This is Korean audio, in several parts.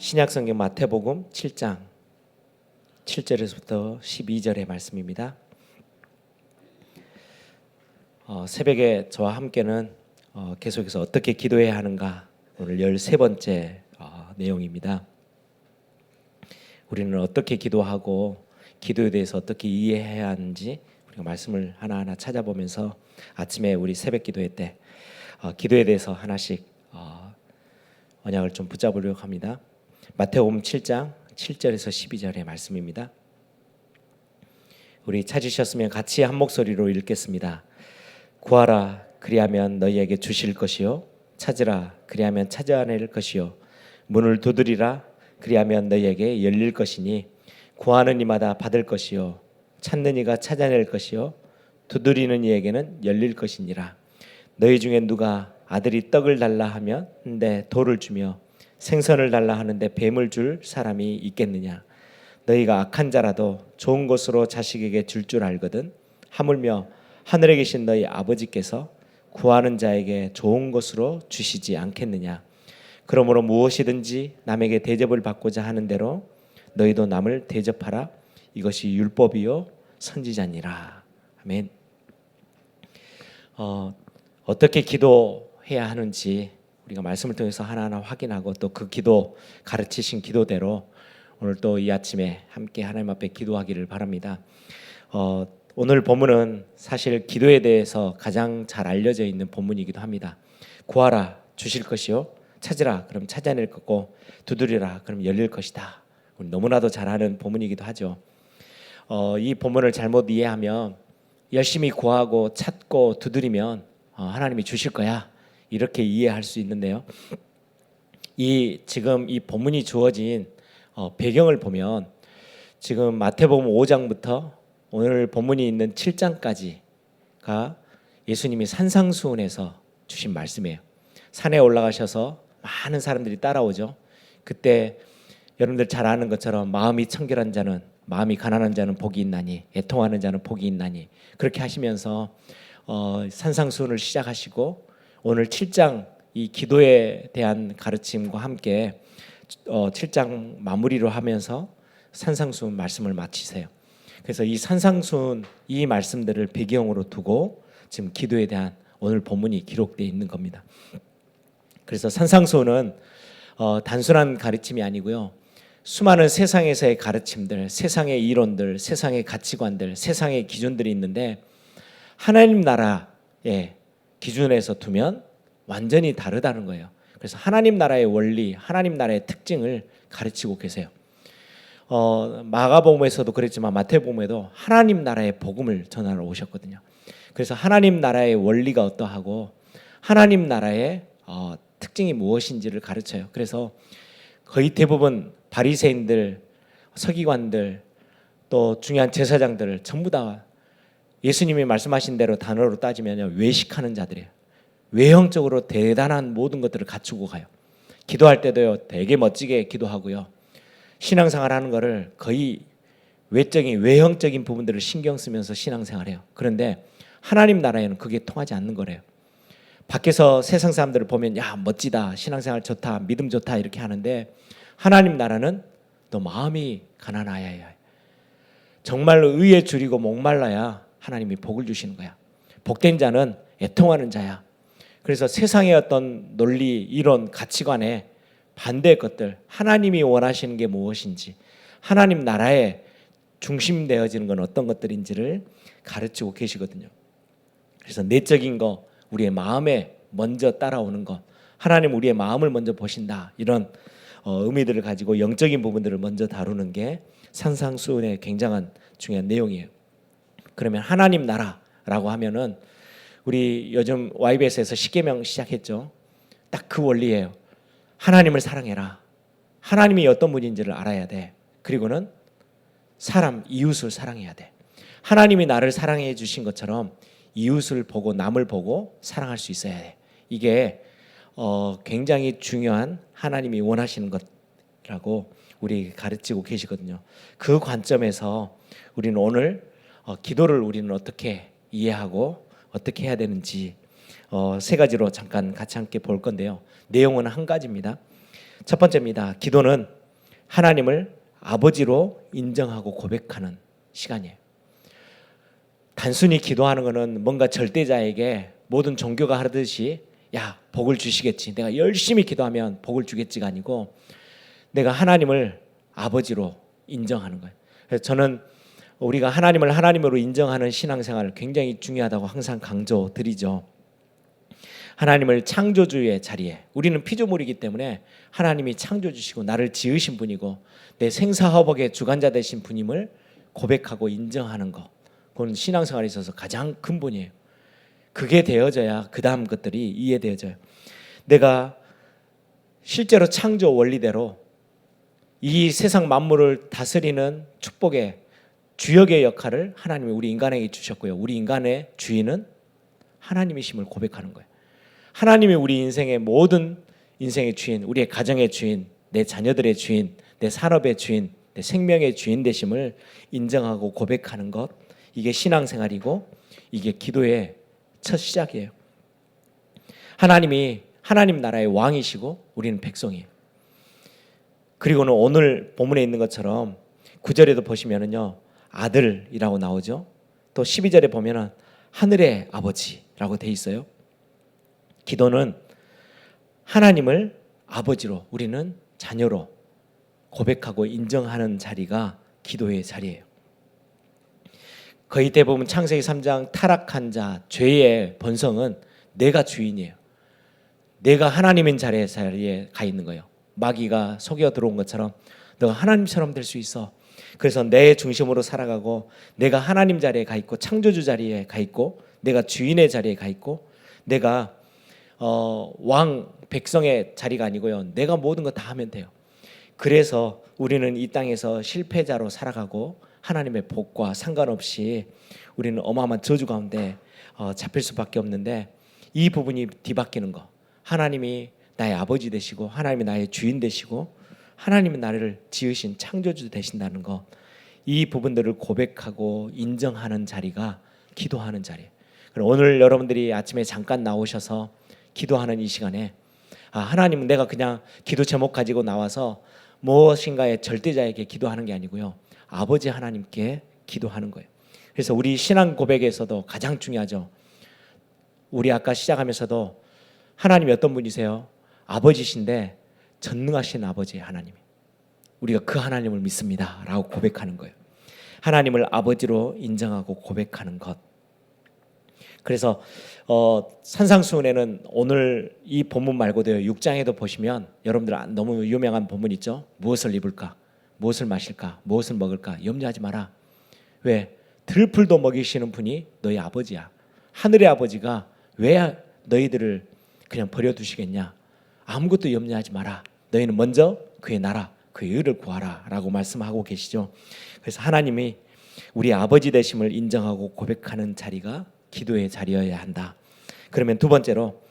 신약성경 마태복음 7장 7절에서부터 12절의 말씀입니다. 어, 새벽에 저와 함께는 어, 계속해서 어떻게 기도해야 하는가 오늘 13번째 어, 내용입니다. 우리는 어떻게 기도하고 기도에 대해서 어떻게 이해해야 하는지 우리가 말씀을 하나하나 찾아보면서 아침에 우리 새벽 기도회 때 어, 기도에 대해서 하나씩 어, 언약을 좀 붙잡으려고 합니다. 마태복음 7장 7절에서 12절의 말씀입니다. 우리 찾으셨으면 같이 한 목소리로 읽겠습니다. 구하라 그리하면 너희에게 주실 것이요. 찾으라 그리하면 찾아낼 것이요. 문을 두드리라 그리하면 너희에게 열릴 것이니 구하는 이마다 받을 것이요. 찾는 이가 찾아낼 것이요. 두드리는 이에게는 열릴 것이니라. 너희 중에 누가 아들이 떡을 달라 하면 내 돌을 주며 생선을 달라 하는데 뱀을 줄 사람이 있겠느냐? 너희가 악한 자라도 좋은 것으로 자식에게 줄줄 알거든. 하물며 하늘에 계신 너희 아버지께서 구하는 자에게 좋은 것으로 주시지 않겠느냐? 그러므로 무엇이든지 남에게 대접을 받고자 하는 대로 너희도 남을 대접하라. 이것이 율법이요 선지자니라. 아멘. 어, 어떻게 기도해야 하는지 우리가 말씀을 통해서 하나하나 확인하고 또 그 기도 가르치신 기도대로 오늘 또 이 아침에 함께 하나님 앞에 기도하기를 바랍니다. 어, 오늘 본문은 사실 기도에 대해서 가장 잘 알려져 있는 본문이기도 합니다. 구하라 주실 것이요 찾으라 그럼 찾아낼 거고 두드리라 그럼 열릴 것이다. 너무나도 잘 아는 본문이기도 하죠. 어, 이 본문을 잘못 이해하면 열심히 구하고 찾고 두드리면 어, 하나님이 주실 거야 이렇게 이해할 수 있는데요. 이 지금 이 본문이 주어진 어, 배경을 보면 지금 마태복음 5장부터 오늘 본문이 있는 7장까지가 예수님이 산상수훈에서 주신 말씀이에요. 산에 올라가셔서 많은 사람들이 따라오죠. 그때 여러분들 잘 아는 것처럼 마음이 청결한 자는 마음이 가난한 자는 복이 있나니 애통하는 자는 복이 있나니 그렇게 하시면서 어, 산상수훈을 시작하시고 오늘 7장 이 기도에 대한 가르침과 함께 어, 7장 마무리로 하면서 산상수훈 말씀을 마치세요. 그래서 이 산상수훈 이 말씀들을 배경으로 두고 지금 기도에 대한 오늘 본문이 기록되어 있는 겁니다. 그래서 산상수훈은 어, 단순한 가르침이 아니고요. 수많은 세상에서의 가르침들, 세상의 이론들, 세상의 가치관들, 세상의 기준들이 있는데 하나님 나라의 기준에서 두면 완전히 다르다는 거예요. 그래서 하나님 나라의 원리, 하나님 나라의 특징을 가르치고 계세요. 어, 마가복음에서도 그랬지만 마태복음에도 하나님 나라의 복음을 전하러 오셨거든요. 그래서 하나님 나라의 원리가 어떠하고 하나님 나라의 어, 특징이 무엇인지를 가르쳐요. 그래서 거의 대부분 바리새인들, 서기관들, 또 중요한 제사장들을 전부 다 예수님이 말씀하신 대로 단어로 따지면 외식하는 자들이에요. 외형적으로 대단한 모든 것들을 갖추고 가요. 기도할 때도요, 되게 멋지게 기도하고요. 신앙생활 하는 거를 거의 외적인 외형적인 부분들을 신경 쓰면서 신앙생활 해요. 그런데 하나님 나라에는 그게 통하지 않는 거래요. 밖에서 세상 사람들을 보면 야 멋지다 신앙생활 좋다 믿음 좋다 이렇게 하는데 하나님 나라는 너 마음이 가난하여야 해. 정말로 의에 줄이고 목말라야 하나님이 복을 주시는 거야. 복된 자는 애통하는 자야. 그래서 세상의 어떤 논리, 이론, 가치관에 반대의 것들, 하나님이 원하시는 게 무엇인지, 하나님 나라에 중심되어지는 건 어떤 것들인지를 가르치고 계시거든요. 그래서 내적인 거, 우리의 마음에 먼저 따라오는 것, 하나님 우리의 마음을 먼저 보신다 이런 어, 의미들을 가지고 영적인 부분들을 먼저 다루는 게 산상수훈의 굉장한 중요한 내용이에요. 그러면 하나님 나라라고 하면은 우리 요즘 YBS에서 십계명 시작했죠. 딱 그 원리예요. 하나님을 사랑해라. 하나님이 어떤 분인지를 알아야 돼. 그리고는 사람 이웃을 사랑해야 돼. 하나님이 나를 사랑해 주신 것처럼 이웃을 보고 남을 보고 사랑할 수 있어야 돼. 이게 어, 굉장히 중요한 하나님이 원하시는 것이라고 우리 가르치고 계시거든요. 그 관점에서 우리는 오늘 어, 기도를 우리는 어떻게 이해하고 어떻게 해야 되는지 어, 세 가지로 잠깐 같이 함께 볼 건데요. 내용은 한 가지입니다. 첫 번째입니다. 기도는 하나님을 아버지로 인정하고 고백하는 시간이에요. 단순히 기도하는 것은 뭔가 절대자에게 모든 종교가 하듯이 야 복을 주시겠지 내가 열심히 기도하면 복을 주겠지가 아니고 내가 하나님을 아버지로 인정하는 거예요. 저는 우리가 하나님을 하나님으로 인정하는 신앙생활 굉장히 중요하다고 항상 강조드리죠. 하나님을 창조주의 자리에 우리는 피조물이기 때문에 하나님이 창조주시고 나를 지으신 분이고 내 생사화복의 주관자 되신 분임을 고백하고 인정하는 것 그건 신앙생활에 있어서 가장 근본이에요. 그게 되어져야 그 다음 것들이 이해되어져요. 내가 실제로 창조 원리대로 이 세상 만물을 다스리는 축복의 주역의 역할을 하나님이 우리 인간에게 주셨고요. 우리 인간의 주인은 하나님이심을 고백하는 거예요. 하나님이 우리 인생의 모든 인생의 주인, 우리의 가정의 주인, 내 자녀들의 주인, 내 산업의 주인, 내 생명의 주인 되심을 인정하고 고백하는 것 이게 신앙생활이고 이게 기도의 첫 시작이에요. 하나님이 하나님 나라의 왕이시고 우리는 백성이에요. 그리고는 오늘 본문에 있는 것처럼 9절에도 보시면은요. 아들이라고 나오죠. 또 12절에 보면은 하늘의 아버지라고 돼 있어요. 기도는 하나님을 아버지로 우리는 자녀로 고백하고 인정하는 자리가 기도의 자리예요. 거의 대부분 창세기 3장 타락한 자, 죄의 본성은 내가 주인이에요. 내가 하나님인 자리에 자리에 가 있는 거예요. 마귀가 속여 들어온 것처럼 너가 하나님처럼 될 수 있어. 그래서 내 중심으로 살아가고 내가 하나님 자리에 가 있고 창조주 자리에 가 있고 내가 주인의 자리에 가 있고 내가 어, 왕 백성의 자리가 아니고요. 내가 모든 거 다 하면 돼요. 그래서 우리는 이 땅에서 실패자로 살아가고 하나님의 복과 상관없이 우리는 어마어마한 저주 가운데 어, 잡힐 수밖에 없는데 이 부분이 뒤바뀌는 거. 하나님이 나의 아버지 되시고 하나님이 나의 주인 되시고 하나님이 나를 지으신 창조주 되신다는 거. 이 부분들을 고백하고 인정하는 자리가 기도하는 자리예요. 그럼 오늘 여러분들이 아침에 잠깐 나오셔서 기도하는 이 시간에 아, 하나님은 내가 그냥 기도 제목 가지고 나와서 무엇인가의 절대자에게 기도하는 게 아니고요. 아버지 하나님께 기도하는 거예요. 그래서 우리 신앙 고백에서도 가장 중요하죠. 우리 아까 시작하면서도 하나님이 어떤 분이세요? 아버지신데 전능하신 아버지 하나님. 우리가 그 하나님을 믿습니다 라고 고백하는 거예요. 하나님을 아버지로 인정하고 고백하는 것. 그래서 어, 산상수훈에는 오늘 이 본문 말고도 6장에도 보시면 여러분들 너무 유명한 본문 있죠. 무엇을 입을까? 무엇을 마실까? 무엇을 먹을까? 염려하지 마라. 왜? 들풀도 먹이시는 분이 너희 아버지야. 하늘의 아버지가 왜 너희들을 그냥 버려두시겠냐? 아무것도 염려하지 마라. 너희는 먼저 그의 나라, 그의 의를 구하라라고 말씀하고 계시죠. 그래서 하나님이 우리 아버지 되심을 인정하고 고백하는 자리가 기도의 자리여야 한다. 그러면 두 번째로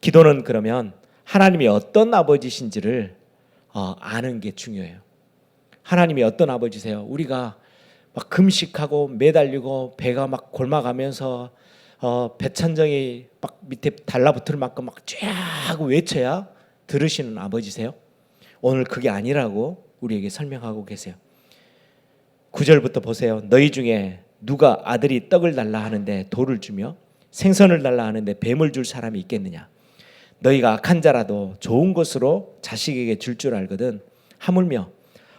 기도는 그러면 하나님이 어떤 아버지신지를 어, 아는 게 중요해요. 하나님이 어떤 아버지세요? 우리가 막 금식하고 매달리고 배가 막 골마가면서 어, 배천정이 막 밑에 달라붙을 만큼 막 쫙 외쳐야 들으시는 아버지세요? 오늘 그게 아니라고 우리에게 설명하고 계세요. 9절부터 보세요. 너희 중에 누가 아들이 떡을 달라 하는데 돌을 주며 생선을 달라 하는데 뱀을 줄 사람이 있겠느냐? 너희가 악한 자라도 좋은 것으로 자식에게 줄줄 알거든. 하물며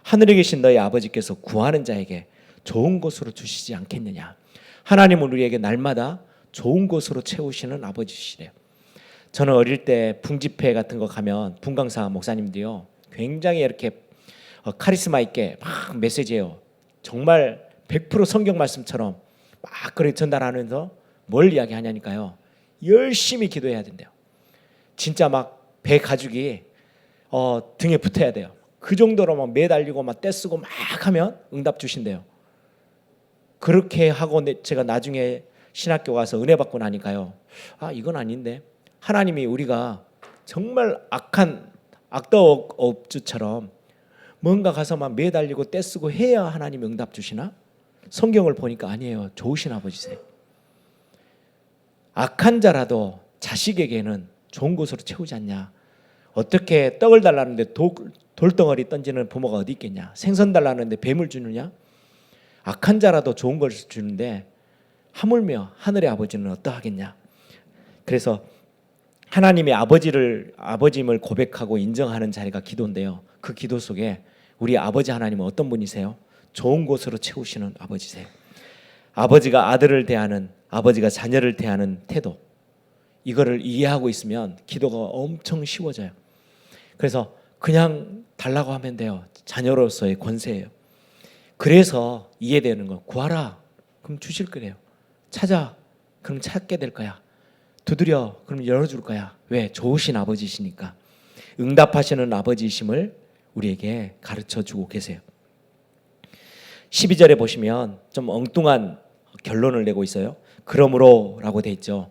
하늘에 계신 너희 아버지께서 구하는 자에게 좋은 것으로 주시지 않겠느냐? 하나님은 우리에게 날마다 좋은 것으로 채우시는 아버지시래요. 저는 어릴 때 풍집회 같은 거 가면 분강사 목사님들이요 굉장히 이렇게 어, 카리스마 있게 막 메시지해요. 정말 100% 성경 말씀처럼 막 그렇게 전달하면서 뭘 이야기하냐니까요. 열심히 기도해야 된대요. 진짜 막 배 가죽이 어, 등에 붙어야 돼요. 그 정도로 막 매달리고 막 떼쓰고 막 하면 응답 주신대요. 그렇게 하고 제가 나중에 신학교 가서 은혜 받고 나니까요. 아 이건 아닌데 하나님이 우리가 정말 악한 악덕업주처럼 뭔가 가서 막 매달리고 떼쓰고 해야 하나님 응답 주시나? 성경을 보니까 아니에요. 좋으신 아버지세요. 악한 자라도 자식에게는 좋은 것으로 채우지 않냐. 어떻게 떡을 달라는데 돌, 돌덩어리 던지는 부모가 어디 있겠냐? 생선 달라는데 뱀을 주느냐? 악한 자라도 좋은 걸 주는데 하물며 하늘의 아버지는 어떠하겠냐? 그래서 하나님의 아버지를 아버짐을 고백하고 인정하는 자리가 기도인데요. 그 기도 속에 우리 아버지 하나님은 어떤 분이세요? 좋은 곳으로 채우시는 아버지세요. 아버지가 아들을 대하는 아버지가 자녀를 대하는 태도 이거를 이해하고 있으면 기도가 엄청 쉬워져요. 그래서 그냥 달라고 하면 돼요. 자녀로서의 권세예요. 그래서 이해되는 거 구하라 그럼 주실 거래요. 찾아 그럼 찾게 될 거야. 두드려 그럼 열어줄 거야. 왜 좋으신 아버지시니까 응답하시는 아버지이심을 우리에게 가르쳐 주고 계세요. 12절에 보시면 좀 엉뚱한 결론을 내고 있어요. 그러므로라고 돼 있죠.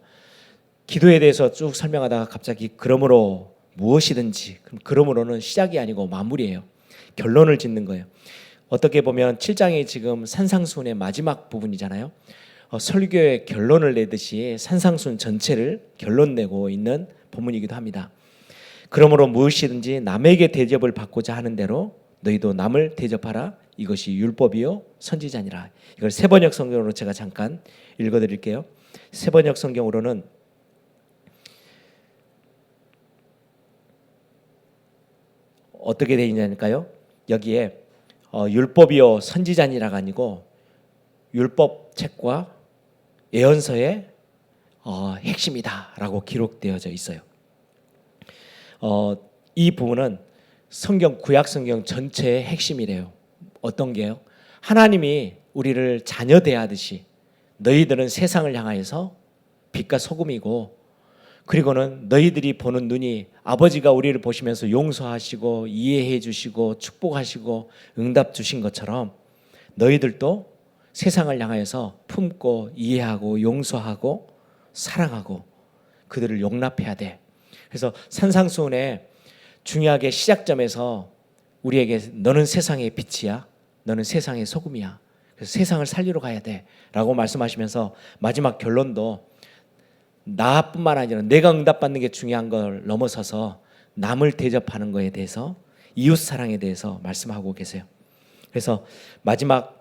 기도에 대해서 쭉 설명하다가 갑자기 그러므로 무엇이든지 그럼 그러므로는 시작이 아니고 마무리예요. 결론을 짓는 거예요. 어떻게 보면 7장이 지금 산상수훈의 마지막 부분이잖아요. 어, 설교의 결론을 내듯이 산상수훈 전체를 결론 내고 있는 본문이기도 합니다. 그러므로 무엇이든지 남에게 대접을 받고자 하는 대로 너희도 남을 대접하라. 이것이 율법이요 선지자니라. 이걸 세번역 성경으로 제가 잠깐 읽어드릴게요. 세번역 성경으로는 어떻게 되어 있냐니까요. 여기에 어, 율법이요 선지자니라가 아니고 율법 책과 예언서의 어, 핵심이다라고 기록되어져 있어요. 어, 이 부분은 성경 구약 성경 전체의 핵심이래요. 어떤 게요? 하나님이 우리를 자녀 대하듯이 너희들은 세상을 향하여서 빛과 소금이고 그리고는 너희들이 보는 눈이 아버지가 우리를 보시면서 용서하시고 이해해 주시고 축복하시고 응답 주신 것처럼 너희들도 세상을 향하여서 품고 이해하고 용서하고 사랑하고 그들을 용납해야 돼. 그래서 산상수훈의 중요하게 시작점에서 우리에게 너는 세상의 빛이야. 너는 세상의 소금이야. 그래서 세상을 살리러 가야 돼 라고 말씀하시면서 마지막 결론도 나뿐만 아니라 내가 응답받는 게 중요한 걸 넘어서서 남을 대접하는 거에 대해서 이웃 사랑에 대해서 말씀하고 계세요. 그래서 마지막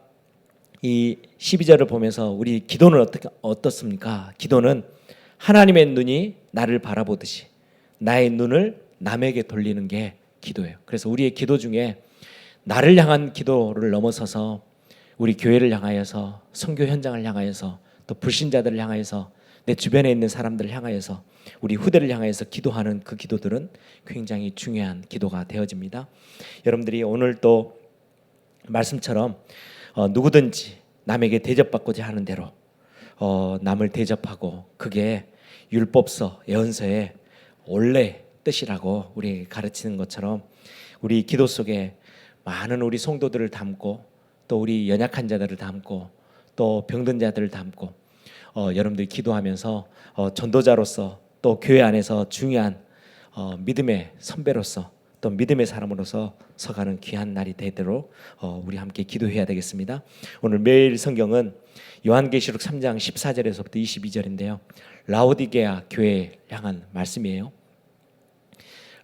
이 12절을 보면서 우리 기도는 어떻게 어떻습니까? 기도는 하나님의 눈이 나를 바라보듯이 나의 눈을 남에게 돌리는 게 기도예요. 그래서 우리의 기도 중에 나를 향한 기도를 넘어서서 우리 교회를 향하여서 선교 현장을 향하여서 또 불신자들을 향하여서 내 주변에 있는 사람들을 향하여서 우리 후대를 향하여서 기도하는 그 기도들은 굉장히 중요한 기도가 되어집니다. 여러분들이 오늘 또 말씀처럼 어, 누구든지 남에게 대접받고자 하는 대로 어, 남을 대접하고 그게 율법서 예언서의 원래 뜻이라고 우리 가르치는 것처럼 우리 기도 속에 많은 우리 성도들을 담고 또 우리 연약한 자들을 담고 또 병든 자들을 담고 어, 여러분들이 기도하면서 어, 전도자로서 또 교회 안에서 중요한 어, 믿음의 선배로서 또 믿음의 사람으로서 서가는 귀한 날이 되도록 어, 우리 함께 기도해야 되겠습니다. 오늘 매일 성경은 요한계시록 3장 14절에서부터 22절인데요. 라오디게아 교회 향한 말씀이에요.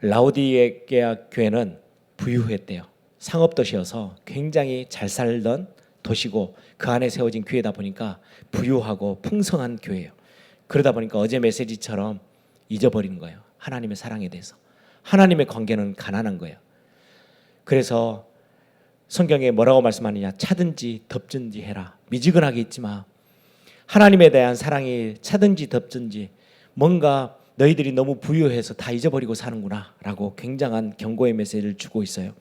라오디게아 교회는 부유했대요. 상업 도시여서 굉장히 잘 살던 도시고 그 안에 세워진 교회다 보니까 부유하고 풍성한 교회예요. 그러다 보니까 어제 메시지처럼 잊어버리는 거예요. 하나님의 사랑에 대해서. 하나님의 관계는 가난한 거예요. 그래서 성경에 뭐라고 말씀하느냐? 차든지 덥든지 해라. 미지근하게 있지 마. 하나님에 대한 사랑이 차든지 덥든지 뭔가 너희들이 너무 부유해서 다 잊어버리고 사는구나 라고 굉장한 경고의 메시지를 주고 있어요.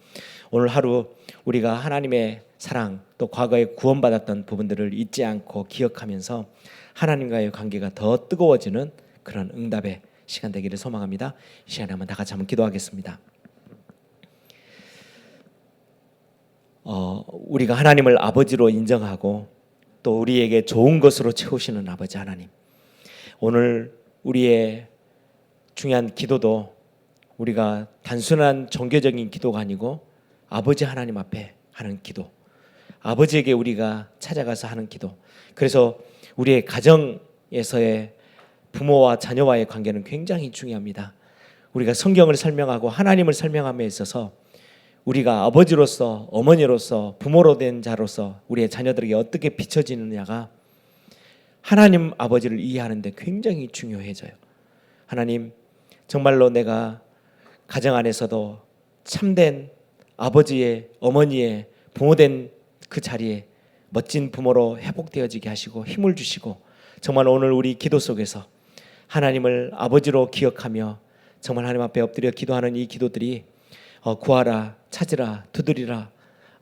오늘 하루 우리가 하나님의 사랑 또 과거에 구원받았던 부분들을 잊지 않고 기억하면서 하나님과의 관계가 더 뜨거워지는 그런 응답의 시간 되기를 소망합니다. 이 시간에 한번 다 같이 한번 기도하겠습니다. 어, 우리가 하나님을 아버지로 인정하고 또 우리에게 좋은 것으로 채우시는 아버지 하나님. 오늘 우리의 중요한 기도도 우리가 단순한 종교적인 기도가 아니고 아버지 하나님 앞에 하는 기도. 아버지에게 우리가 찾아가서 하는 기도. 그래서 우리의 가정에서의 부모와 자녀와의 관계는 굉장히 중요합니다. 우리가 성경을 설명하고 하나님을 설명함에 있어서 우리가 아버지로서 어머니로서 부모로 된 자로서 우리의 자녀들에게 어떻게 비춰지느냐가 하나님 아버지를 이해하는데 굉장히 중요해져요. 하나님 정말로 내가 가정 안에서도 참된 아버지의 어머니의 부모된 그 자리에 멋진 부모로 회복되어지게 하시고 힘을 주시고 정말 오늘 우리 기도 속에서 하나님을 아버지로 기억하며 정말 하나님 앞에 엎드려 기도하는 이 기도들이 어, 구하라 찾으라 두드리라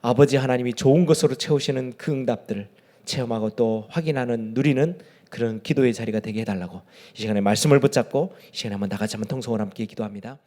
아버지 하나님이 좋은 것으로 채우시는 그 응답들을 체험하고 또 확인하는 누리는 그런 기도의 자리가 되게 해달라고 이 시간에 말씀을 붙잡고 이 시간에 한번 다 같이 한번 통성을 함께 기도합니다.